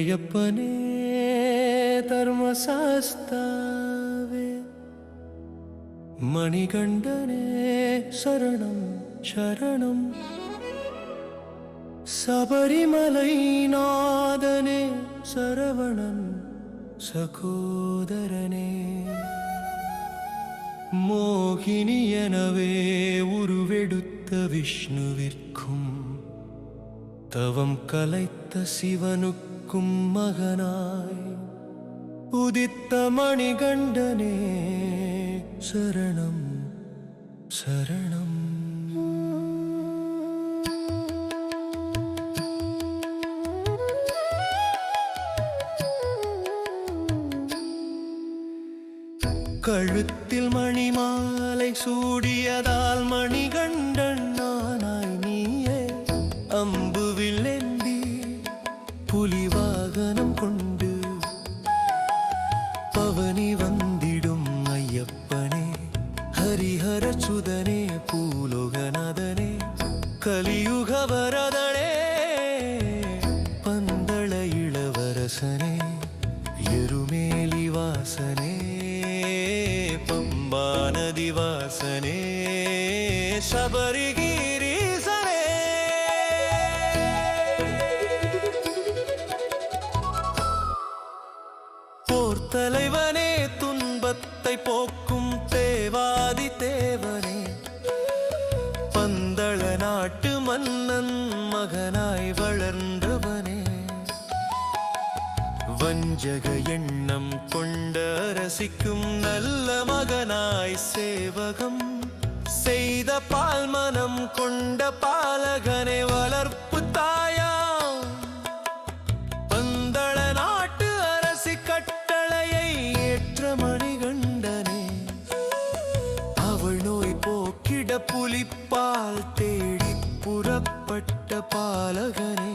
ஐயப்பனே தர்மசாஸ்தாவே. மணிகண்டனே சரணம் சரணம். சபரிமலை நாதனே சரவணன் சகோதரனே. மோகினி எனவே உருவெடுத்த விஷ்ணுவிற்கும் தவம் கலைத்த சிவனுக்கும் மகனாய். உதித்த மணிகண்டனே சரணம் சரணம். கழுத்தில் மணிமாலை சூடியதால் மணிகண்டன் ஹரிஹர சுதனே பூலோகநாதனே கலியுக வரதனே பந்தள இளவரசனே எருமேலி வாசனே பம்பா நதி வாசனே சபரிகிரீசனே போர் தலைவனே துன்பத்தை போக்கும் பந்தள நாட்டு மன்னன் மகனாய் வளர்ந்தவனே. வஞ்சக எண்ணம் கொண்ட ரசிக்கும் நல்ல மகனாய் சேவகம் செய்த பால் மனம் கொண்ட பாலகனே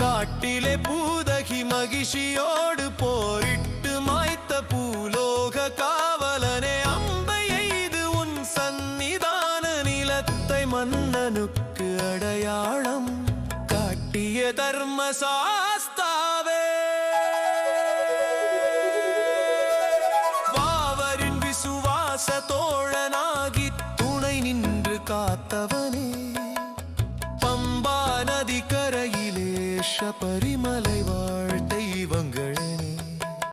காட்டிலே பூதகி மகிஷியோடு போரிட்டு மாய்த்த பூலோக காவலனே அம்பை எய்து உன் சந்நிதான நிலத்தை மன்னனுக்கு அடையாளம் காட்டிய தர்ம சாஸ்தாவே வாவரின் விசுவாச தோழனாகி துணை நின்று காத்தவனே பம்பா பரிமலை வாழ்த்தை தெய்வங்கள்